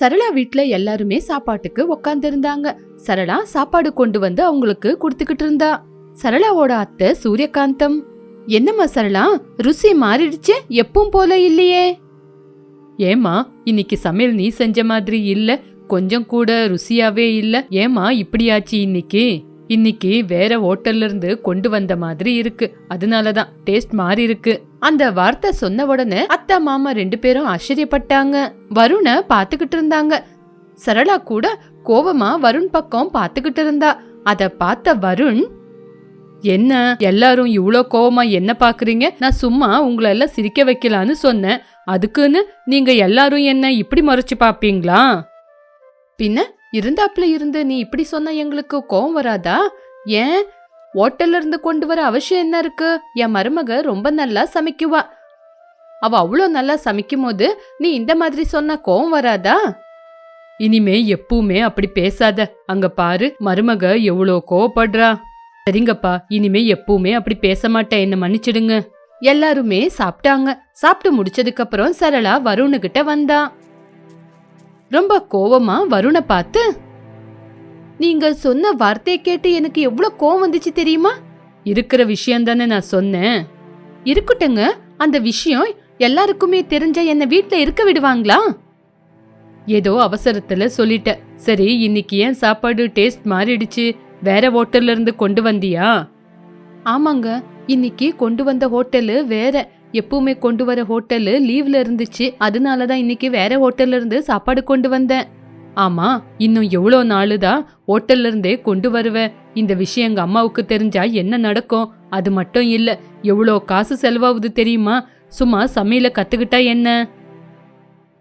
சரளா வீட்டுல எல்லாருமே சாப்பாட்டுக்கு உக்காந்து இருந்தாங்க சரளா சாப்பாடு கொண்டு வந்து அவங்களுக்கு கொடுத்துக்கிட்டு இருந்தா. சரளாவோட அத்தை சூரியகாந்தம். என்னம்மா சரளா ருசி மாறிடுச்சு எப்பவும் போல இல்லையே? ஏமா இன்னைக்கு சமையல் நீ செஞ்ச மாதிரி இல்ல கொஞ்சம் கூட ருசியாவே இல்ல. ஏமா இப்படியாச்சு இன்னைக்கு? இன்னைக்கு வேற ஹோட்டல்ல இருந்து கொண்டு வந்த மாதிரி இருக்கு. அதனாலதான் டேஸ்ட் மாறி இருக்கு அந்த வார்த்தை சொன்ன உடனே அத்தா மாமா ரெண்டு பேரும் ஆச்சரியப்பட்டாங்க. வருணை பாத்துக்கிட்டு இருந்தாங்க. சரளா கூட கோவமா வருண் பக்கம் பாத்துக்கிட்டு இருந்தா. அத பார்த்த வருண் என்ன எல்லாரும் இவ்வளோ கோவமா என்ன பாக்குறீங்க நான் சும்மா உங்களை எல்லாம் சிரிக்க வைக்கலான்னு சொன்னேன். அதுக்குன்னு நீங்க எல்லாரும் என்ன இப்படி மறைச்சு பாப்பீங்களா பின்ன இருந்தாப்புல இருந்து நீ இப்படி சொன்ன எங்களுக்கு கோவம் வராதா? ஏன்? ஹோட்டல்ல இருந்து கொண்டு வர அவசியம் என்ன இருக்கு? என் மருமக ரொம்ப நல்லா சமைக்குவா. அவ அவ்வளோ நல்லா சமைக்கும் போது நீ இந்த மாதிரி சொன்ன கோவம் வராதா? இனிமே எப்பவுமே அப்படி பேசாத. அங்க பாரு மருமக எவ்வளோ கோவப்படுறா. சரிங்கப்பா இனிமே எப்பவுமே அப்படி பேச மாட்டேன். என்ன மன்னிச்சிடுங்க. எல்லாருமே சாப்பிட்டாங்க. சாப்பிட்டு முடிச்சதுக்கு அப்புறம் சரளா வருணுகிட்ட வந்தா. ரொம்ப கோவமா வருணை பார்த்து நீங்கள் சொன்ன வார்த்தையை கேட்டு எனக்கு எவ்வளவு கோவம் வந்துச்சு தெரியுமா? இருக்கிற விஷயம் தானே நான் சொன்னேன். இருக்கட்டுங்க அந்த விஷயம் எல்லாருக்குமே தெரிஞ்ச என்ன வீட்டில் இருக்க விடுவாங்களா? ஏதோ அவசரத்துல சொல்லிட்ட சரி இன்னைக்கு ஏன் சாப்பாடு டேஸ்ட் மாறிடுச்சு? வேற ஹோட்டல்ல இருந்து கொண்டு வந்தியா? ஆமாங்க இன்னைக்கு கொண்டு வந்த ஹோட்டலு வேற. எப்பவுமே கொண்டு வர ஹோட்டலு லீவ்ல இருந்துச்சு. அதனால தான் இன்னைக்கு வேற ஹோட்டல்ல இருந்து சாப்பாடு கொண்டு வந்தேன். ஆமா இன்னும் எவ்வளோ நாளு தான் ஹோட்டல்ல இருந்தே கொண்டு வருவ? இந்த விஷயம் எங்க அம்மாவுக்கு தெரிஞ்சா என்ன நடக்கும்? அது மட்டும் இல்ல எவ்வளோ காசு செலவாகுது தெரியுமா? சும்மா சமையல கத்துக்கிட்டா என்ன?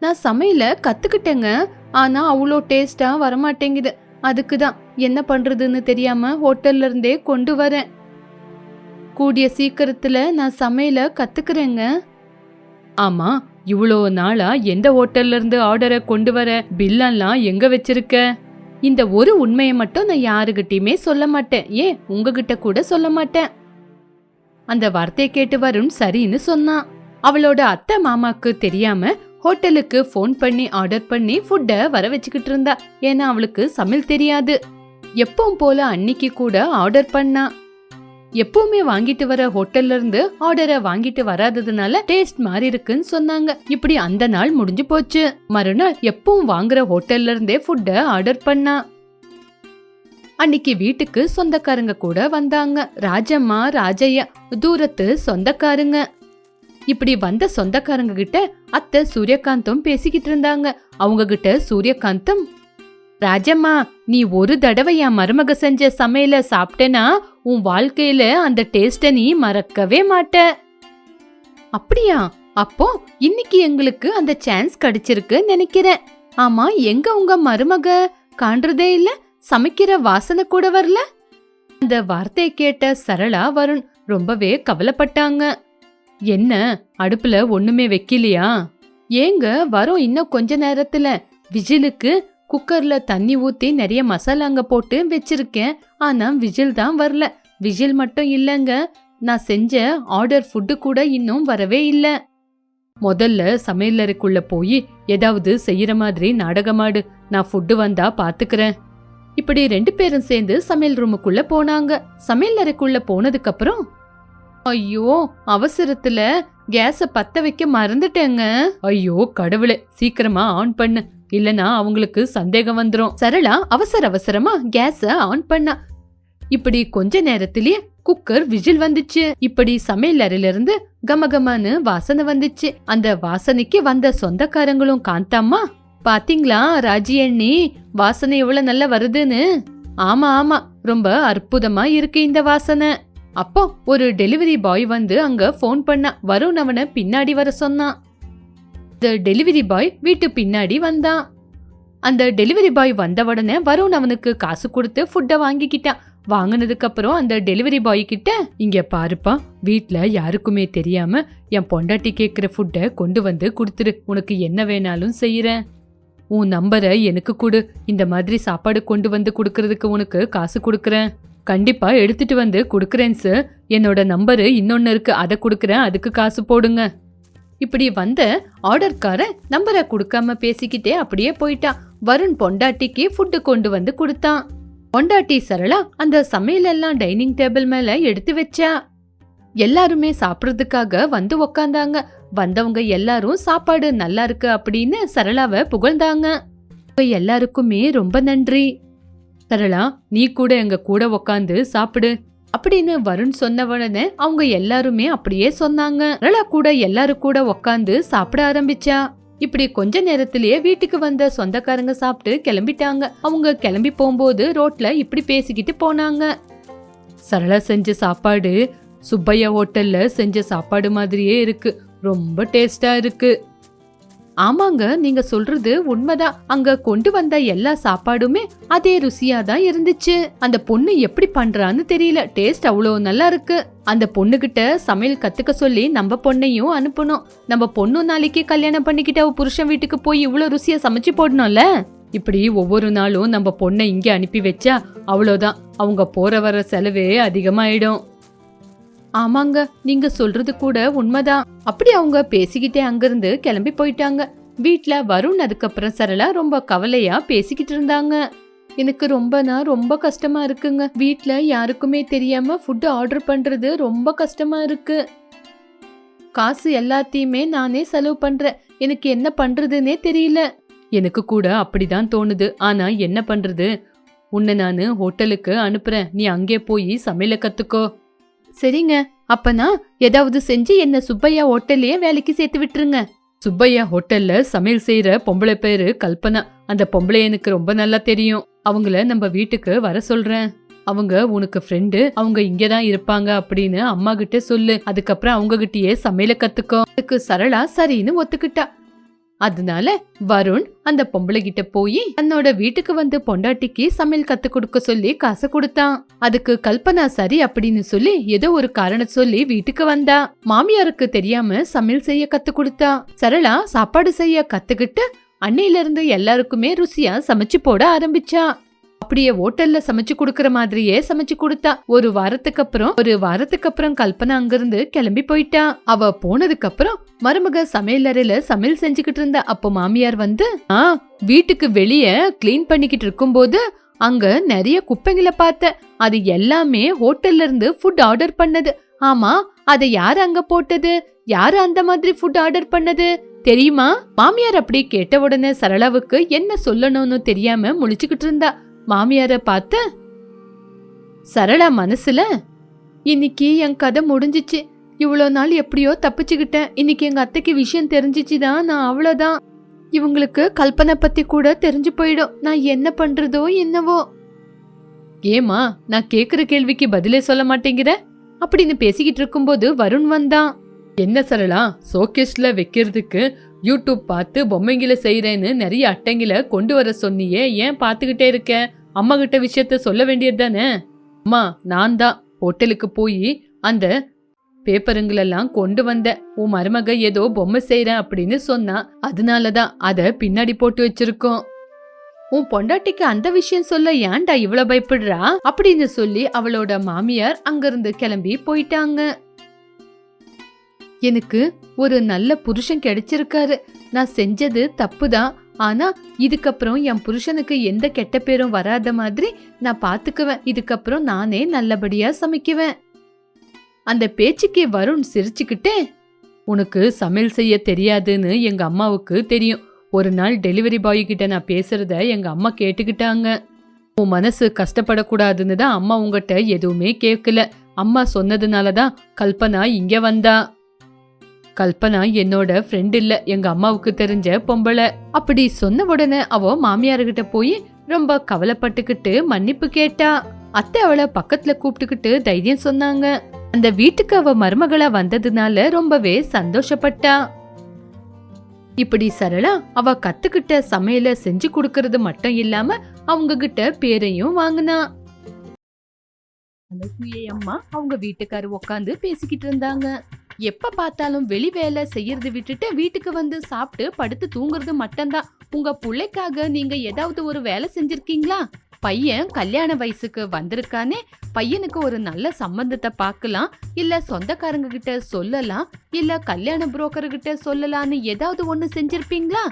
நான் சமையல கத்துக்கிட்டேங்க. ஆனா அவ்வளோ டேஸ்டா வரமாட்டேங்குது. அதுக்கு தான் என்ன பண்றதுன்னு தெரியாம ஹோட்டல்ல இருந்தே கொண்டு வரேன் கூடிய சீக்கிரத்துல நான் சமையல கத்துக்கிறேங்க. ஆமா இவ்வளோ நாளா எந்த ஹோட்டல்ல இருந்து ஆர்டரை கொண்டு வர பில்லெல்லாம் எங்க வச்சிருக்க? இந்த ஒரு உண்மையை மட்டும் நான் யாருகிட்டயுமே சொல்ல மாட்டேன். ஏன்? உங்ககிட்ட கூட சொல்ல மாட்டேன். அந்த வார்த்தையை கேட்டு வருண் சரின்னு சொன்னான். அவளோட அத்தை மாமாக்கு தெரியாம ஹோட்டலுக்கு ஃபோன் பண்ணி ஆர்டர் பண்ணி ஃபுட்டை வர வச்சுக்கிட்டு இருந்தா. ஏன்னா அவளுக்கு சமையல் தெரியாது. எப்பவும் போல அன்னைக்கு கூட ஆர்டர் பண்ணா. எப்பவுமே வாங்கிட்டு வர ஹோட்டல்ல இருந்து ஆர்டரை வாங்கிட்டு வராததுனால டேஸ்ட் மாறி இருக்குன்னு சொன்னாங்க. இப்படி அந்த நாள் முடிஞ்சு போச்சு. மறுநாள் எப்பவும் வாங்குற ஹோட்டல்ல இருந்தே ஃபுட்டை ஆர்டர் பண்ணா. அன்னைக்கு வீட்டுக்கு சொந்தக்காரங்க கூட வந்தாங்க. ராஜம்மா ராஜையா தூரத்து சொந்தக்காரங்க. இப்படி வந்த சொந்தக்காரங்க கிட்ட அத்தை சூரியகாந்தும் பேசிக்கிட்டு இருந்தாங்க. அவங்க கிட்ட சூரியகாந்தம் ராஜம்மா நீ ஒரு தடவை என் மருமக செஞ்ச சமையல சாப்பிட்டேனா? உன் வாழ்க்கையில அந்த டேஸ்ட நீ மறக்கவே மாட்ட. அப்படியா? அப்போ இன்னைக்கு எங்களுக்கு அந்த சான்ஸ் கிடைச்சிருக்கு நினைக்கிறேன். ஆமா எங்க உங்க மருமக காண்றதே இல்ல சமைக்கிற வாசனை கூட வரல? அந்த வார்த்தையை கேட்ட சரளா வருண் ரொம்பவே கவலைப்பட்டாங்க. என்ன அடுப்புல ஒண்ணுமே வைக்கலையா? ஏங்க வரும் இன்னும் கொஞ்ச நேரத்துல விஜிலுக்கு குக்கர்ல தண்ணி ஊத்தி நிறைய மசாலாங்க போட்டு வச்சிருக்கேன். ஆனா விஜில் தான் வரல. விஜில் மட்டும் இல்லைங்க. நான் செஞ்ச ஆர்டர் ஃபுட்டு கூட இன்னும் வரவே இல்லை. முதல்ல சமையலறைக்குள்ள போய் ஏதாவது செய்யற மாதிரி நாடகமாடு. நான் ஃபுட்டு வந்தா பாத்துக்கிறேன். இப்படி ரெண்டு பேரும் சேர்ந்து சமையல் ரூமுக்குள்ள போனாங்க. சமையல் அறைக்குள்ள போனதுக்கு அப்புறம் ஐயோ அவசரத்துல கேஸ பத்த வைக்க மறந்துட்டேங்க. ஐயோ கடவுளே சீக்கிரமா ஆன் பண்ணு. இல்லனா அவங்களுக்கு சந்தேகம் வந்துரும். சரளா அவசர அவசரமா கேஸ ஆன் பண்ணா. இப்படி கொஞ்ச நேரத்திலேயே குக்கர் விஜில் வந்துச்சு. இப்படி சமையல் அறையில இருந்து கமகமான்னு வாசனை வந்துச்சு. அந்த வாசனைக்கு வந்த சொந்தக்காரங்களும் காந்தாம்மா பாத்தீங்களா ராஜி அண்ணி வாசனை எவ்வளவு நல்லா வருதுன்னு? ஆமா ஆமா ரொம்ப அற்புதமா இருக்கு இந்த வாசனை. அப்போ ஒரு டெலிவரி பாய் வந்து அங்க ஃபோன் பண்ணா. வருண் அவனை பின்னாடி வர சொன்னான். த டெலிவரி பாய் வீட்டு பின்னாடி வந்தான். அந்த டெலிவரி பாய் வந்த உடனே வருண் அவனுக்கு காசு கொடுத்து ஃபுட்டை வாங்கிக்கிட்டான். வாங்கினதுக்கு அப்புறம் அந்த டெலிவரி பாய் கிட்ட இங்க பாருப்பா வீட்டில் யாருக்குமே தெரியாம என் பொண்டாட்டி கேட்குற ஃபுட்டை கொண்டு வந்து கொடுத்துரு. உனக்கு என்ன வேணாலும் செய்யறேன் உன் நம்பரை எனக்கு கொடு. இந்த மாதிரி சாப்பாடு கொண்டு வந்து கொடுக்கறதுக்கு உனக்கு காசு கொடுக்குறேன். கண்டிப்பா எடுத்துட்டு வந்து கொடுக்குறேன் சார் என்னோட நம்பரு இன்னொன்னு இருக்கு. அதை கொடுக்குறேன். அதுக்கு காசு போடுங்க. இப்படி வந்த ஆர்டர்கார நம்பரை கொடுக்காம பேசிக்கிட்டே அப்படியே போயிட்டான். வருண் பொண்டாட்டிக்கு ஃபுட்டு கொண்டு வந்து கொடுத்தான். பொண்டாட்டி சரளா அந்த சமையல் எல்லாம் டைனிங் டேபிள் மேல எடுத்து வச்சா. எல்லாருமே சாப்பிட்றதுக்காக வந்து உக்காந்தாங்க. வந்தவங்க எல்லாரும் சாப்பாடு நல்லா இருக்கு அப்படின்னு சரளாவை புகழ்ந்தாங்க. எல்லாருக்குமே ரொம்ப நன்றி. சரளா நீ கூட எங்க கூட உக்காந்து சாப்பிடு. அப்படின்னு வருண் சொன்ன உடனே அவங்க எல்லாருமே அப்படியே சொன்னாங்க. சரளா கூட எல்லாரும் கூட உக்காந்து சாப்பிட ஆரம்பிச்சா. இப்படி கொஞ்ச நேரத்திலேயே வீட்டுக்கு வந்த சொந்தக்காரங்க சாப்பிட்டு கிளம்பிட்டாங்க. அவங்க கிளம்பி போகும்போது ரோட்ல இப்படி பேசிக்கிட்டு போனாங்க. சரளா செஞ்ச சாப்பாடு சுப்பையா ஹோட்டல்ல செஞ்ச சாப்பாடு மாதிரியே இருக்கு. ரொம்ப டேஸ்டா இருக்கு. ஆமாங்க நீங்க சொல்றது உண்மைதான். அங்க கொண்டு வந்த எல்லா சாப்பாடுமே அதே ருசியா தான் இருந்துச்சு. அந்த பொண்ணு எப்படி பண்றான்னு தெரியல. டேஸ்ட் அவ்வளோ நல்லா இருக்கு. அந்த பொண்ணுகிட்ட சமையல் கத்துக்க சொல்லி நம்ம பொண்ணையும் அனுப்பணும். நம்ம பொண்ணு நாளைக்கு கல்யாணம் பண்ணிக்கிட்டு அவ புருஷன் வீட்டுக்கு போய் இவ்வளோ ருசியா சமைச்சு போடணும்ல? இப்படி ஒவ்வொரு நாளும் நம்ம பொண்ணை இங்க அனுப்பி வச்சா அவ்வளோதான். அவங்க போற வர செலவே அதிகமாயிடும். ஆமாங்க நீங்க சொல்றது கூட உண்மைதான். அப்படி அவங்க பேசிக்கிட்டே அங்கிருந்து கிளம்பி போயிட்டாங்க. வீட்ல வருண் அதுக்கப்புறம் சரளா ரொம்ப கவலையா பேசிக்கிட்டு இருந்தாங்க. எனக்கு ரொம்பனா ரொம்ப கஷ்டமா இருக்குங்க. வீட்ல யாருக்குமே தெரியாம ஃபுட் ஆர்டர் பண்றது ரொம்ப கஷ்டமா இருக்கு. காசு எல்லாத்தையுமே நானே செலவு பண்றேன். எனக்கு என்ன பண்றதுன்னே தெரியல. எனக்கு கூட அப்படிதான் தோணுது. ஆனா என்ன பண்றது? உன்னை நான் ஹோட்டலுக்கு அனுப்புறேன். நீ அங்கே போய் சமையல கத்துக்கோ. சரிங்க அப்பனா ஏதாவது செஞ்சு என்ன சுப்பையா ஹோட்டல்லயே வேலைக்கு சேர்த்து விட்டுருங்க. சுப்பையா ஹோட்டல்ல சமையல் செய்யற பொம்பளை பேரு கல்பனா. அந்த பொம்பளை எனக்கு ரொம்ப நல்லா தெரியும். அவங்கள நம்ம வீட்டுக்கு வர சொல்றேன். அவங்க உனக்கு ஃப்ரெண்டு அவங்க இங்கதான் இருப்பாங்க அப்படின்னு அம்மா கிட்ட சொல்லு. அதுக்கப்புறம் அவங்க கிட்டயே சமையல கத்துக்கோ. அதுக்கு சரளா சரின்னு ஒத்துக்கிட்டா. அதனால வருண் அந்த பொம்பளை கிட்ட போய் தன்னோட வீட்டுக்கு வந்து பொண்டாட்டிக்கு சமையல் கத்து கொடுக்க சொல்லி காசு கொடுத்தான். அதுக்கு கல்பனா சரி அப்படின்னு சொல்லி ஏதோ ஒரு காரணம் சொல்லி வீட்டுக்கு வந்தா. மாமியாருக்கு தெரியாம சமையல் செய்ய கத்து கொடுத்தா. சரளா சாப்பாடு செய்ய கத்துக்கிட்டு அன்னையில இருந்து எல்லாருக்குமே ருசியா சமைச்சு போட ஆரம்பிச்சா. அப்படியே ஹோட்டல்ல சமைச்சு கொடுக்கற மாதிரியே சமைச்சு கொடுத்தா. ஒரு வாரத்துக்கு அப்புறம் ஒரு வாரத்துக்கு அப்புறம் கல்பனா அங்கிருந்து கிளம்பி போயிட்டா. அவ போனதுக்கு அப்புறம் மருமக சமையல் அறையில சமையல் செஞ்சுக்கிட்டு இருந்தா. அப்போ மாமியார் வந்து ஆ வீட்டுக்கு வெளிய கிளீன் பண்ணிக்கிட்டு இருக்கும்போது அங்க நிறைய குப்பைங்களை பார்த்தேன் அது எல்லாமே ஹோட்டல்ல இருந்து ஃபுட் ஆர்டர் பண்ணது. ஆமா அதை யார் அங்க போட்டது? யாரு அந்த மாதிரி ஃபுட் ஆர்டர் பண்ணது? தெரியுமா? மாமியார் அப்படி கேட்ட உடனே சரளாவுக்கு என்ன சொல்லணும்னு தெரியாம முழிச்சுக்கிட்டு இருந்தா. மாமியார பார்த்து? சரளா மனசுல இன்னைக்கு என் கதை முடிஞ்சிச்சு. இவ்வளோ நாள் எப்படியோ தப்பிச்சுக்கிட்டேன். இன்னைக்கு எங்க அத்தைக்கு விஷயம் தெரிஞ்சிச்சு தான் நான் அவ்வளோதான். இவங்களுக்கு கல்பனை பத்தி கூட தெரிஞ்சு போயிடும். நான் என்ன பண்றதோ என்னவோ. ஏமா நான் கேக்குற கேள்விக்கு பதிலே சொல்ல மாட்டேங்கிற? அப்படின்னு பேசிக்கிட்டு இருக்கும்போது வருண் வந்தான். என்ன சரளா சோகேஸ்ல வைக்கிறதுக்கு யூடியூப் பார்த்து பொம்மைங்களை செய்கிறேன்னு நிறைய அட்டைங்களை கொண்டு வர சொன்னியே ஏன் பார்த்துக்கிட்டே இருக்க? அம்மா கிட்ட விஷயத்த சொல்ல வேண்டியது தானே? அம்மா நான் தான். ஹோட்டலுக்கு போய் அந்த பேப்பருங்களெல்லாம் கொண்டு வந்தேன் உன் மருமக ஏதோ பொம்மை செய்கிறேன் அப்படின்னு சொன்னா அதனாலதான் அதை பின்னாடி போட்டு வச்சிருக்கோம். உன் பொண்டாட்டிக்கு அந்த விஷயம் சொல்ல ஏன்டா இவ்வளோ பயப்படுறா? அப்படின்னு சொல்லி அவளோட மாமியார் அங்கிருந்து கிளம்பி போயிட்டாங்க. எனக்கு ஒரு நல்ல புருஷன் கிடைச்சிருக்காரு. நான் செஞ்சது தப்புதான். ஆனா இதுக்கப்புறம் என் புருஷனுக்கு எந்த கெட்ட பேரும் வராத மாதிரி நான் பாத்துக்குவேன். இதுக்கப்புறம் நானே நல்லபடியா சமைக்குவேன். அந்த பேச்சுக்கே வருண் சிரிச்சுக்கிட்டே உனக்கு சமையல் செய்ய தெரியாதுன்னு எங்க அம்மாவுக்கு தெரியும். ஒரு நாள் டெலிவரி பாய் கிட்ட நான் பேசுறத எங்க அம்மா கேட்டுக்கிட்டாங்க. உன் மனசு கஷ்டப்படக்கூடாதுன்னு தான் அம்மா உங்ககிட்ட எதுவுமே கேட்கல. அம்மா சொன்னதுனால தான் கல்பனா இங்க வந்தா. கல்பனா என்னோட ஃப்ரெண்ட் இல்ல. எங்க அம்மாவுக்கு தெரிஞ்ச பொம்பளை. அப்படி சொன்ன உடனே அவ மாமியார்கிட்ட போய் ரொம்ப கவலைப்பட்டுக்கிட்டு மன்னிப்பு கேட்டா. அத்தை அவளை பக்கத்துல கூப்பிட்டுக்கிட்டு தைரியம் சொன்னாங்க. அந்த வீட்டுக்கு அவ மருமகளா வந்ததுனால ரொம்பவே சந்தோஷப்பட்டா. இப்படி சரளா அவ கத்துக்கிட்ட சமையல செஞ்சு கொடுக்கறது மட்டும் இல்லாம அவங்க கிட்ட பேரையும் வாங்கினா. அம்மா அவங்க வீட்டுக்காரு உட்காந்து பேசிக்கிட்டு இருந்தாங்க. எப்ப பார்த்தாலும் வெளி வேலை செய்யறது விட்டுட்டு வீட்டுக்கு வந்து சாப்பிட்டு படுத்து தூங்குறது மட்டும்தான். உங்க பிள்ளைக்காக நீங்க ஏதாவது ஒரு வேலை செஞ்சிருக்கீங்களா? பையன் கல்யாண வயசுக்கு வந்திருக்கானே பையனுக்கு ஒரு நல்ல சம்பந்தத்தை பார்க்கலாம் இல்ல சொந்தக்காரங்க கிட்ட சொல்லலாம் இல்ல கல்யாண புரோக்கர் கிட்ட சொல்லலாம்னு ஏதாவது ஒண்ணு செஞ்சிருப்பீங்களா?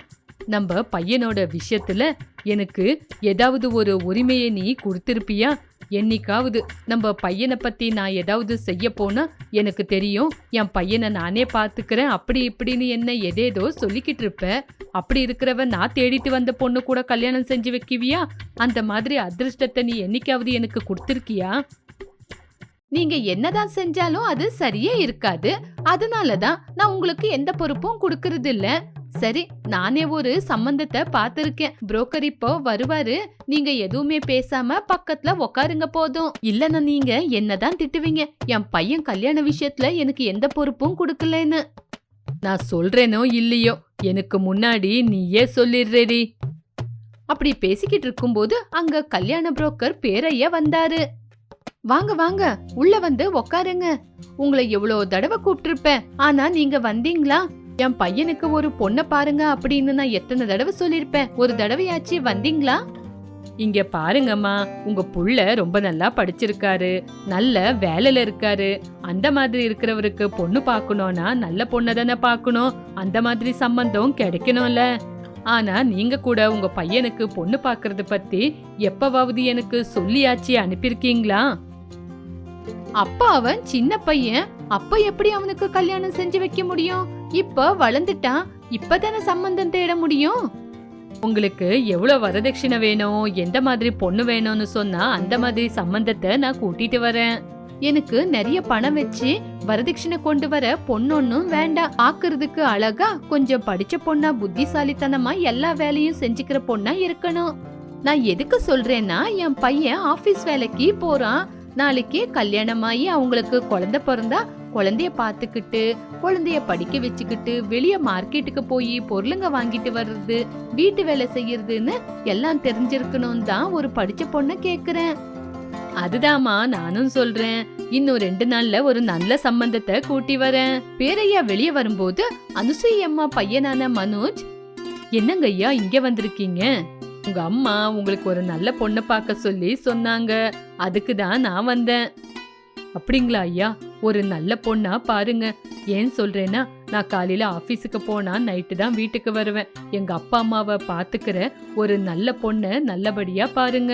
நம்ம பையனோட விஷயத்துல எனக்கு ஏதாவது ஒரு உரிமையை நீ கொடுத்திருப்பியா? என்னைக்காவது நம்ம பையனை பத்தி நான் ஏதாவது செய்ய போனா எனக்கு தெரியும் என் பையனை நானே பாத்துக்கிறேன் அப்படி இப்படின்னு என்ன எதேதோ சொல்லிக்கிட்டு இருப்ப. அப்படி இருக்கிறவ நான் தேடிட்டு வந்த பொண்ணு கூட கல்யாணம் செஞ்சு வைக்கிவியா? அந்த மாதிரி அதிர்ஷ்டத்தை நீ என்னைக்காவது எனக்கு கொடுத்துருக்கியா? நீங்க என்னதான் செஞ்சாலும் அது சரியே இருக்காது. அதனாலதான் நான் உங்களுக்கு எந்த பொறுப்பும் கொடுக்கறது இல்ல சரி நானே ஒரு சம்பந்தத்தை பார்த்திருக்கேன். புரோக்கர் இப்போ வருவாரு. நீங்க எதுவுமே பேசாம பக்கத்துல உக்காருங்க போதும். இல்லன்னா நீங்க என்னதான் திட்டுவீங்க? என் பையன் கல்யாண விஷயத்துல எனக்கு எந்த பொறுப்பும் கொடுக்கலன்னு. நான் சொல்றேனோ இல்லையோ? எனக்கு முன்னாடி நீயே சொல்லிடுறேடி. அப்படி பேசிக்கிட்டு இருக்கும்போது அங்க கல்யாண புரோக்கர் பேரைய வந்தாரு. வாங்க வாங்க உள்ள வந்து உக்காருங்க. உங்களை எவ்வளவு தடவை கூப்பிட்டிருப்பேன். ஆனா நீங்க வந்தீங்களா? என் பையனுக்கு ஒரு பொண்ணை பாருங்க அப்படின்னு நான் எத்தனை தடவை சொல்லிருப்பேன். ஒரு தடவையாச்சு வந்தீங்களா? இங்க பாருங்கம்மா உங்க புள்ள ரொம்ப நல்லா படிச்சிருக்காரு நல்ல வேலையில இருக்காரு. அந்த மாதிரி இருக்கிறவருக்கு பொண்ணு பார்க்கணும்னா நல்ல பொண்ணை தானே பார்க்கணும். அந்த மாதிரி சம்பந்தம் கிடைக்கணும்ல. ஆனா நீங்க கூட உங்க பையனுக்கு பொண்ணு பார்க்கறது பத்தி எப்பவாவது எனக்கு சொல்லியாச்சு அனுப்பியிருக்கீங்களா? அப்ப அவன் சின்ன பையன். அப்ப எப்படி அவனுக்கு கல்யாணம் செஞ்சு வைக்க முடியும்? இப்ப வளர்ந்துட்டான் இப்பதானே சம்பந்தம் தேட முடியும்? உங்களுக்கு எவ்வளவு வரதட்சணை வேணும் எந்த மாதிரி பொண்ணு வேணும்னு சொன்னா அந்த மாதிரி சம்பந்தத்தை நான் கூட்டிட்டு வரேன். எனக்கு நிறைய பணம் வச்சு வரதட்சணை கொண்டு வர பொண்ணொன்னும் வேண்டாம். பாக்குறதுக்கு அழகா கொஞ்சம் படிச்ச பொண்ணா புத்திசாலித்தனமா எல்லா வேலையும் செஞ்சுக்கிற பொண்ணா இருக்கணும். நான் எதுக்கு சொல்றேன்னா என் பையன் ஆபீஸ் வேலைக்கு போறான். நாளைக்கு கல்யாணமாயி அவங்களுக்கு குழந்தை பிறந்தா குழந்தைய பாத்துக்கிட்டு குழந்தைய படிக்க வச்சுக்கிட்டு வெளிய மார்க்கெட்டுக்கு போய் பொருளுங்க வாங்கிட்டு வர்றது வீட்டு வேலை செய்யறதுன்னு எல்லாம் தெரிஞ்சிருக்கணும் தான் ஒரு படிச்ச பொண்ணை கேக்குறேன். அதுதாம்மா நானும் சொல்றேன். இன்னும் ரெண்டு நாள்ல ஒரு நல்ல சம்பந்தத்தை கூட்டி வரேன். பேரையா வெளியே வரும்போது அனுசூயம்மா பையனான மனோஜ் என்னங்க ஐயா இங்க வந்திருக்கீங்க? உங்க அம்மா உங்களுக்கு ஒரு நல்ல பொண்ணை பார்க்க சொல்லி சொன்னாங்க. அதுக்கு தான் நான் வந்தேன். அப்படிங்களா ஐயா? ஒரு நல்ல பொண்ணா பாருங்க. ஏன் சொல்றேன்னா நான் காலையில ஆபீஸுக்கு போனா நைட்டு தான் வீட்டுக்கு வருவேன். எங்க அப்பா அம்மாவை பாத்துக்கிற ஒரு நல்ல பொண்ண நல்லபடியா பாருங்க.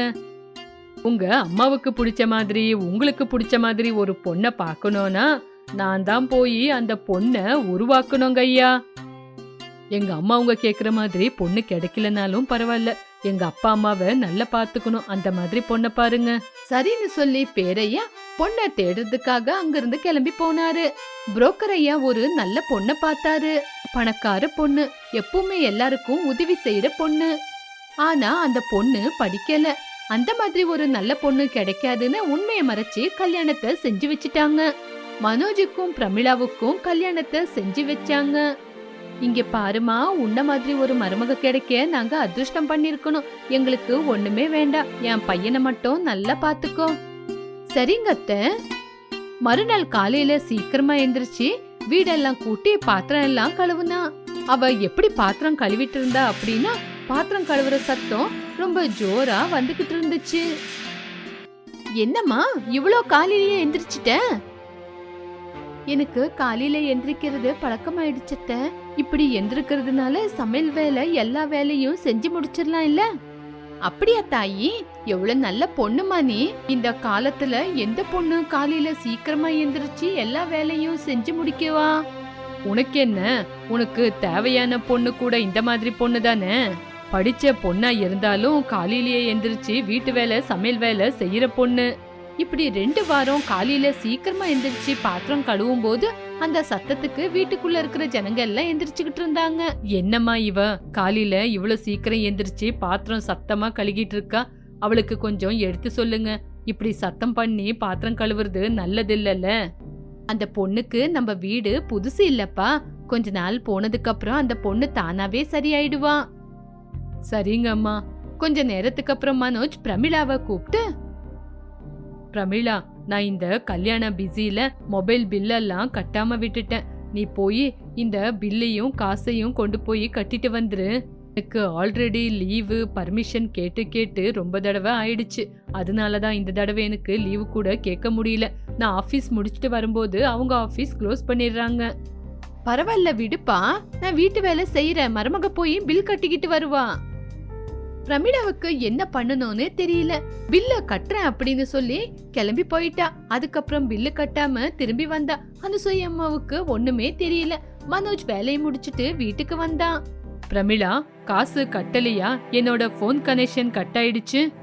உங்க அம்மாவுக்கு பிடிச்ச மாதிரி உங்களுக்கு பிடிச்ச மாதிரி ஒரு பொண்ணை பார்க்கணும்னா நான் தான் போய் அந்த பொண்ணை உருவாக்கணுங்க ஐயா. எங்க அம்மா உங்க கேக்குற மாதிரி பொண்ணு கிடைக்கலனாலும் பரவாயில்ல. எங்க அப்பா அம்மாவை நல்லா பாத்துக்கணும். அந்த மாதிரி பொண்ணை பாருங்க. சரின்னு சொல்லி பேரையா பொண்ணை தேடுறதுக்காக அங்கிருந்து கிளம்பி போனாரு. புரோக்கர் ஐயா ஒரு நல்ல பொண்ணை பார்த்தாரு. பணக்கார பொண்ணு. எப்பவுமே எல்லாருக்கும் உதவி செய்யற பொண்ணு. ஆனா அந்த பொண்ணு படிக்கல. அந்த மாதிரி ஒரு நல்ல பொண்ணு கிடைக்காதுன்னு உண்மையை மறைச்சு கல்யாணத்தை செஞ்சு வச்சுட்டாங்க. மனோஜுக்கும் பிரமிளாவுக்கும் கல்யாணத்தை செஞ்சு வச்சாங்க. இங்க பாருமா உன்ன மாதிரி ஒரு மருமக கிடைக்க நாங்க அதிர்ஷ்டம் பண்ணிருக்கணும். எங்களுக்கு ஒண்ணுமே வேண்டாம். என் பையனை மட்டும் நல்லா பாத்துக்கோ. சரிங்க அத்தை. மறுநாள் காலையில சீக்கிரமா எந்திரிச்சு வீடெல்லாம் கூட்டி பாத்திரம் எல்லாம் கழுவுனா. அவ எப்படி பாத்திரம் கழுவிட்டு இருந்தா அப்படின்னா பாத்திரம் கழுவுற சத்தம் ரொம்ப ஜோரா வந்துகிட்டு இருந்துச்சு. என்னம்மா இவ்வளோ காலையிலேயே எந்திரிச்சிட்ட? எனக்கு காலையில எந்திரிக்கிறது பழக்கமாயிடுச்சத்த இப்படி எந்திருக்கிறதுனால சமையல் வேலை எல்லா வேலையும் செஞ்சு முடிச்சிடலாம் இல்ல? அப்படியா தாயி எவ்வளவு நல்ல பொண்ணுமா நீ. இந்த காலத்துல எந்த பொண்ணு காலையில சீக்கிரமா எந்திரிச்சு எல்லா வேலையும் செஞ்சு முடிக்கவா? உனக்கு என்ன? உனக்கு தேவையான பொண்ணு கூட இந்த மாதிரி பொண்ணு தானே? படிச்ச பொண்ணா இருந்தாலும் காலையிலேயே எந்திரிச்சு வீட்டு வேலை சமையல் வேலை செய்யற பொண்ணு. இப்படி ரெண்டு வாரம் காலையில சீக்கிரமா எந்திரிச்சு பாத்திரம் கழுவும் போது அந்த சத்தத்துக்கு வீட்டுக்குள்ள இருக்கிற ஜனங்க எல்லாம் எந்திரிச்சுக்கிட்டு இருந்தாங்க. என்னம்மா இவ? காலையில இவ்வளவு சீக்கிரம் எந்திரிச்சு பாத்திரம் சத்தமா கழுகிட்டு இருக்கா? அவளுக்கு கொஞ்சம் எடுத்து சொல்லுங்க. இப்படி சத்தம் பண்ணி பாத்திரம் கழுவுறது நல்லது இல்லல்ல அந்த பொண்ணுக்கு நம்ம வீடு புதுசு இல்லப்பா. கொஞ்ச நாள் போனதுக்கு அப்புறம் அந்த பொண்ணு தானாவே சரியாயிடுவா. சரிங்க அம்மா. கொஞ்ச நேரத்துக்கு அப்புறம் மனோஜ் பிரமிளாவை கூப்பிட்டு பிரமிளா நான் இந்த கல்யாண பிஸியில் மொபைல் பில்லெல்லாம் கட்டாம விட்டுட்டேன். நீ போய் இந்த பில்லையும் காசையும் கொண்டு போய் கட்டிட்டு வந்துரு. எனக்கு ஆல்ரெடி லீவு பர்மிஷன் கேட்டு கேட்டு ரொம்ப தடவை ஆயிடுச்சு. அதனால தான் இந்த தடவை எனக்கு லீவு கூட கேட்க முடியல. நான் ஆஃபீஸ் முடிச்சுட்டு வரும்போது அவங்க ஆஃபீஸ் க்ளோஸ் பண்ணிடுறாங்க. பரவாயில்ல விடுப்பா. நான் வீட்டு வேலை செய்யறேன். மருமக போய் பில் கட்டிக்கிட்டு வருவா. பிரமிடாவுக்கு என்ன பண்ணணும்னு தெரியல. பில்ல கட்டுறேன் அப்படின்னு சொல்லி கிளம்பி போயிட்டா. அதுக்கப்புறம் பில்லு கட்டாம திரும்பி வந்தா. அனுசூய அம்மாவுக்கு ஒண்ணுமே தெரியல. மனோஜ் வேலையை முடிச்சிட்டு வீட்டுக்கு வந்தான். பிரமிளா காசு கட்டலையா? என்னோட ஃபோன் கனெக்ஷன் கட் ஆயிடுச்சு.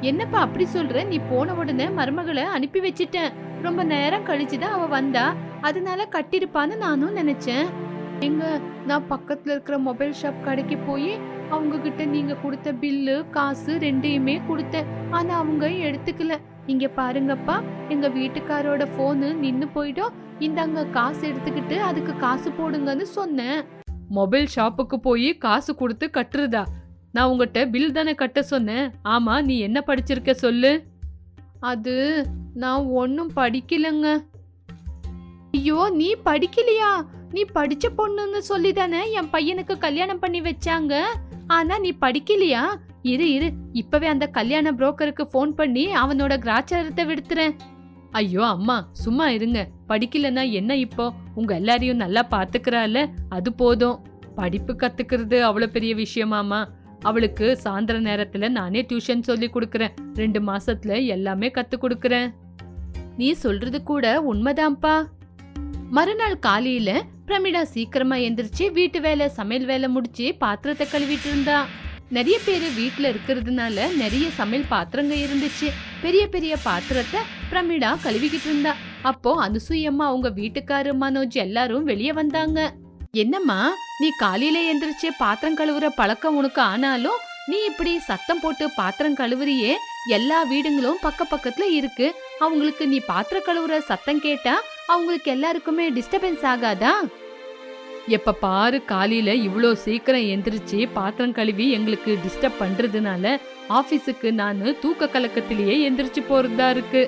என்னப்பா அப்படி சொல்ற? நீ போன உடனே மருமகளை அனுப்பி வச்சிட்டேன். ரொம்ப நேரம் கழிச்சுதான் அவ வந்தா. அதனால கட்டிருப்பான்னு நானும் நினைச்சேன். எங்க நான் பக்கத்துல இருக்கிற மொபைல் ஷாப் கடைக்கு போய் அவங்க கிட்ட நீங்க கொடுத்த பில்லு காசு ரெண்டையுமே கொடுத்தேன் ஆனா அவங்க எடுத்துக்கல. இங்க பாருங்கப்பா எங்க வீட்டுக்காரோட போனு நின்னு போயிடும் இந்தாங்க காசு எடுத்துக்கிட்டு அதுக்கு காசு போடுங்கன்னு சொன்னேன். மொபைல் ஷாப்புக்கு போய் காசு கொடுத்து கட்டுறதா? நான் உங்ககிட்ட பில் தானே கட்ட சொன்னேன். ஆமா நீ என்ன படிச்சிருக்க சொல்லு? அது நான் ஒன்றும் படிக்கலங்க. ஐயோ நீ படிக்கலையா? நீ படிச்ச பொண்ணுன்னு சொல்லி தானே என் பையனுக்கு கல்யாணம் பண்ணி வச்சாங்க? ஆனா நீ படிக்கலையா? இரு இரு. இப்பவே அந்த கல்யாண புரோக்கருக்கு ஃபோன் பண்ணி அவனோட கிராச்சாரத்தை விடுத்துறேன் ஐயோ அம்மா சும்மா இருங்க. படிக்கலன்னா என்ன இப்போ? உங்க எல்லாரையும் நல்லா பாத்துக்கறால அது போதும். படிப்பு கத்துக்கிறது அவ்வளோ பெரிய விஷயமாமா அவளுக்கு சாயந்தர நேரத்துல நானே டியூஷன் சொல்லி கொடுக்குறேன். ரெண்டு மாசத்துல எல்லாமே கத்து கொடுக்குறேன். நீ சொல்றது கூட உண்மைதான்ப்பா. மறுநாள் காலையில பிரமிடா சீக்கிரமா எந்திரிச்சு வீட்டு வேலை சமையல் வேலை முடிச்சு பாத்திரத்தை கழுவிட்டு இருந்தா நிறைய பேர் வீட்டில் இருக்கிறதுனால நிறைய சமையல் பாத்திரங்க இருந்துச்சு. பெரிய பெரிய பாத்திரத்தை பிரமிடா கழுவிக்கிட்டு இருந்தா அப்போ அனுசூயம்மா அவங்க வீட்டுக்காரு மனோஜ் எல்லாரும் வெளியே வந்தாங்க. என்னம்மா நீ காலையில எந்திரிச்சு பாத்திரம் கழுவுற பழக்கம் உனக்கு ஆனாலும் நீ இப்படி சத்தம் போட்டு பாத்திரம் கழுவுறியே? எல்லா வீடுங்களும் பக்க பக்கத்துல இருக்கு. அவங்களுக்கு நீ பாத்திரம் கழுவுற சத்தம் கேட்டா அவங்களுக்கு எல்லாருக்குமே டிஸ்டர்பன்ஸ் ஆகாதா? எப்ப பாரு காலையில இவ்ளோ சீக்கிரம் எந்திரிச்சு பாத்திரம் கழுவி எங்களுக்கு டிஸ்டர்ப் பண்றதுனால ஆபீஸுக்கு நானு தூக்க கலக்கத்திலேயே எந்திரிச்சு போறதா இருக்கு.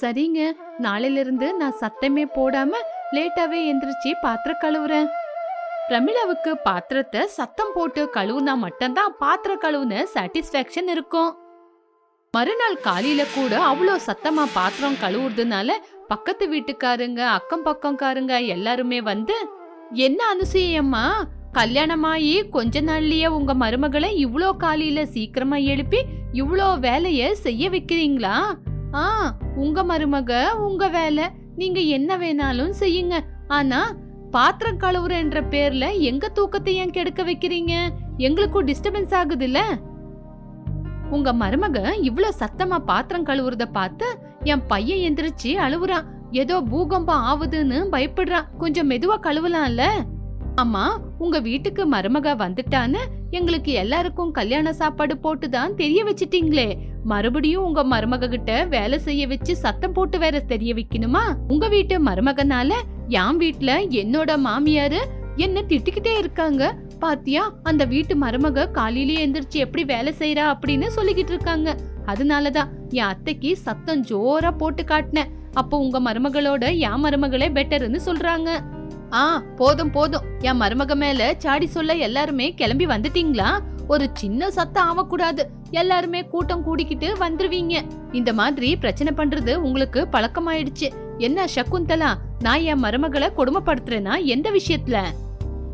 சரிங்க. நாளையில இருந்து நான் சத்தமே போடாம லேட்டாவே எந்திரிச்சு பாத்திரம் கழுவுறேன். பிரமிளாவுக்கு பாத்திரத்தை சத்தம் போட்டு கழுவுனா மட்டும்தான் பாத்திரம் கழுவுன சாட்டிஸ்ஃபேக்ஷன் இருக்கும். மறுநாள் காலையில கூட அவ்வளோ சத்தமா பாத்திரம் கழுவுறதுனால பக்கத்து வீட்டுக்காரங்க அக்கம் பக்கம்காரங்க எல்லாருமே வந்து என்ன அனுசூயம்மா? கல்யாணமாயி கொஞ்ச நாள்லயே உங்க மருமகளை இவ்ளோ காலையில சீக்கிரமா எழுப்பி இவ்ளோ வேலைய செய்ய வைக்கிறீங்களா? ஆ உங்க மருமக உங்க வேலை. நீங்க என்ன வேணாலும் செய்யுங்க. ஆனா பாத்திரம் கழுவுறன்ற பேர்ல எங்க தூக்கத்தை ஏன் கெடுக்க வைக்கிறீங்க? எங்களுக்கும் டிஸ்டர்பன்ஸ் ஆகுதுல்ல? உங்க மருமக இவ்ளோ சத்தமா பாத்திரம் கழுவுறத பார்த்து என் பையன் எந்திரிச்சு அழுவுறான். ஏதோ பூகம்பம் ஆகுதுன்னு பயப்படுறான். கொஞ்சம் மெதுவா கழுவலாம்ல? அம்மா உங்க வீட்டுக்கு மருமக வந்துட்டான்னு எங்களுக்கு எல்லாருக்கும் கல்யாண சாப்பாடு போட்டு தான் தெரிய வச்சிட்டீங்களே. மறுபடியும் உங்க மருமக கிட்ட வேலை செய்ய வச்சு சத்தம் போட்டு வேற தெரிய வைக்கணுமா? உங்க வீட்டு மருமகனால என் வீட்டுல என்னோட மாமியாரு என்ன திட்டிக்கிட்டே இருக்காங்க. பாத்தியா? அந்த வீட்டு மருமக காலையிலேயே எந்திரிச்சு எப்படி வேலை செய்யறா அப்படின்னு சொல்லிக்கிட்டு இருக்காங்க. அதனாலதான் என் அத்தைக்கு சத்தம் ஜோரா போட்டு காட்டினேன். அப்போ உங்க மருமகளோட என் மருமகளே பெட்டர்னு சொல்றாங்க. ஆ போதும் போதும். என் மருமக மேல சாடி சொல்ல எல்லாருமே கிளம்பி வந்துட்டீங்களா? ஒரு சின்ன சத்தம் ஆகக்கூடாது எல்லாருமே கூட்டம் கூடிக்கிட்டு வந்துருவீங்க. இந்த மாதிரி பிரச்சனை பண்றது உங்களுக்கு பழக்கமாயிடுச்சு. என்ன சக்குந்தலா நான் என் மருமகளை கொடுமைப்படுத்துறேன்னா எந்த விஷயத்துல?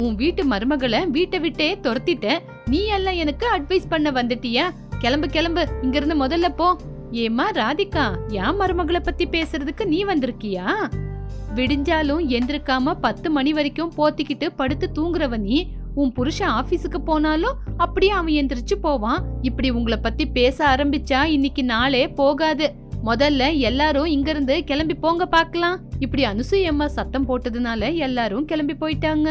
உன் வீட்டு மருமகளை வீட்டை விட்டே துரத்திட்டேன். நீ எல்லாம் எனக்கு அட்வைஸ் பண்ண வந்துட்டியா? கிளம்பு கிளம்பு. இங்க இருந்து முதல்ல போ. ஏமா ராதிகா என் மருமகளை பத்தி பேசுறதுக்கு நீ வந்திருக்கியா? விடிஞ்சாலும் எந்திருக்காம பத்து மணி வரைக்கும் போத்திக்கிட்டு படுத்து தூங்குறவ நீ. உன் புருஷன் ஆபீஸுக்கு போனாலும் அப்படியே அவன் எந்திரிச்சு போவான். இப்படி உங்களை பத்தி பேச ஆரம்பிச்சா இன்னைக்கு நாளே போகாது. முதல்ல எல்லாரும் இங்க இருந்து கிளம்பி போங்க பார்க்கலாம். இப்படி அனுசூயம்மா சத்தம் போட்டதுனால எல்லாரும் கிளம்பி போயிட்டாங்க.